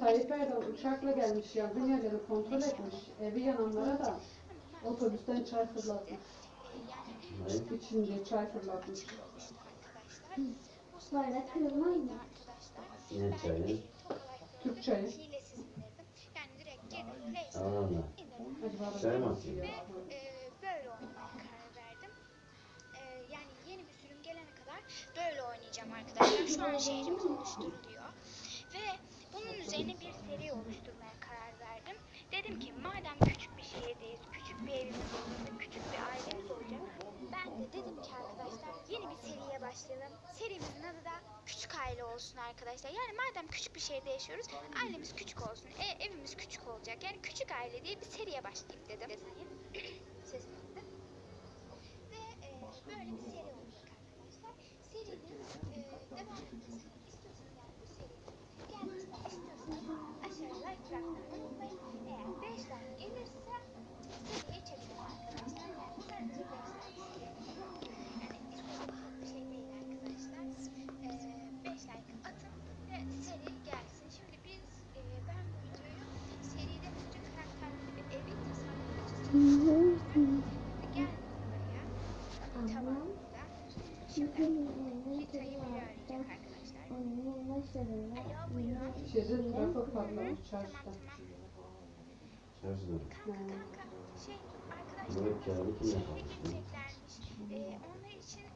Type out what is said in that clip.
Tayyip Erdoğan uçakla gelmiş yardım yerleri kontrol etmiş. Evi yananlara da otobüsten çay fırlatmış. İçince çay fırlatmış. mı? arkadaşlar. Ne çayı? Türk çayı. Da Çay mı ya? e, böyle oynamaya karar verdim. E, yani yeni bir sürüm gelene kadar böyle oynayacağım arkadaşlar. Şu an şehrimiz oluşturuluyor. Ve bunun üzerine bir seri oluşturmaya karar verdim. Dedim ki madem küçük bir şehirdeyiz, küçük bir evimiz olacak, küçük bir ailemiz olacak. Ben de dedim ki arkadaşlar yeni bir seriye başlayalım. Serimizin adı da Küçük Aile olsun arkadaşlar. Yani madem küçük bir şehirde yaşıyoruz, ailemiz küçük olsun, e, evimiz küçük olacak. Yani Küçük Aile diye bir seriye başlayayım dedim. Sesini Şeyde trafo patlamış çarşıda. Çarşıda. Kanka kanka şey arkadaşlar Burak kağıdı kim şehre yapmıştı? gelecekler